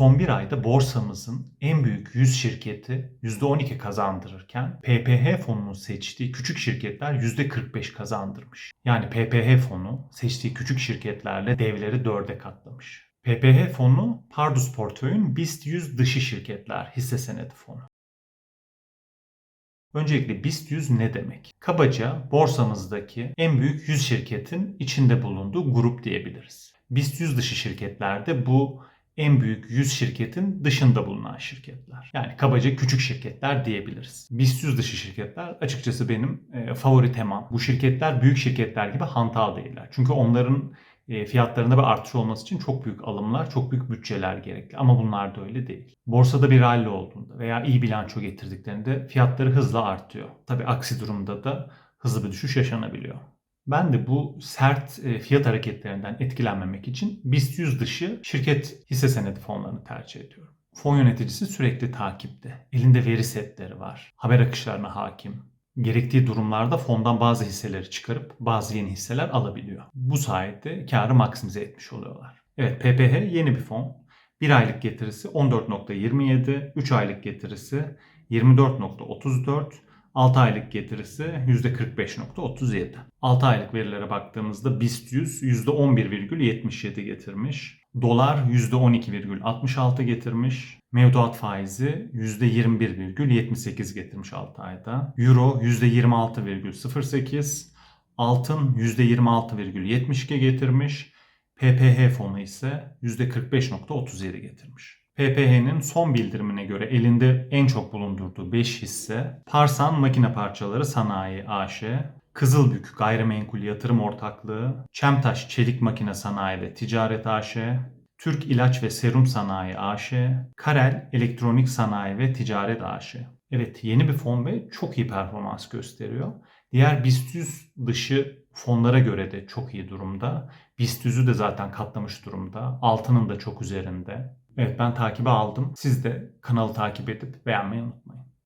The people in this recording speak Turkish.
Son bir ayda borsamızın en büyük 100 şirketi %12 kazandırırken PPH fonunun seçtiği küçük şirketler %45 kazandırmış. Yani PPH fonu seçtiği küçük şirketlerle devleri dörde katlamış. PPH fonu Pardus Portföy'ün BIST 100 dışı şirketler hisse senedi fonu. Öncelikle BIST 100 ne demek? Kabaca borsamızdaki en büyük 100 şirketin içinde bulunduğu grup diyebiliriz. BIST 100 dışı şirketlerde bu en büyük 100 şirketin dışında bulunan şirketler. Yani kabaca küçük şirketler diyebiliriz. BIST 100 dışı şirketler açıkçası benim e, favori temam. Bu şirketler büyük şirketler gibi hantal değiller. Çünkü onların e, fiyatlarında bir artış olması için çok büyük alımlar, çok büyük bütçeler gerekli. Ama bunlar da öyle değil. Borsada bir rally olduğunda veya iyi bilanço getirdiklerinde fiyatları hızla artıyor. Tabii aksi durumda da hızlı bir düşüş yaşanabiliyor. Ben de bu sert e, fiyat hareketlerinden etkilenmemek için BIST 100 dışı şirket hisse senedi fonlarını tercih ediyorum. Fon yöneticisi sürekli takipte. Elinde veri setleri var. Haber akışlarına hakim. Gerektiği durumlarda fondan bazı hisseleri çıkarıp bazı yeni hisseler alabiliyor. Bu sayede karı maksimize etmiş oluyorlar. Evet PPH yeni bir fon. 1 aylık getirisi 14.27, 3 aylık getirisi 24.34, 6 aylık getirisi %45.37. 6 aylık verilere baktığımızda BIST 100 %11,77 getirmiş. Dolar %12,66 getirmiş. Mevduat faizi %21,78 getirmiş 6 ayda. Euro %26,08. Altın %26,72 getirmiş. PPH fonu ise %45.37 getirmiş. PPH'nin son bildirimine göre elinde en çok bulundurduğu 5 hisse Parsan Makine Parçaları Sanayi AŞ, Kızılbük Gayrimenkul Yatırım Ortaklığı, Çemtaş Çelik Makine Sanayi ve Ticaret AŞ, Türk İlaç ve Serum Sanayi AŞ, Karel Elektronik Sanayi ve Ticaret AŞ. Evet yeni bir fon ve çok iyi performans gösteriyor. Diğer BIST 100 dışı fonlara göre de çok iyi durumda. BIST 100'ü de zaten katlamış durumda. Altının da çok üzerinde. Evet ben takibe aldım. Siz de kanalı takip edip beğenmeyi unutmayın.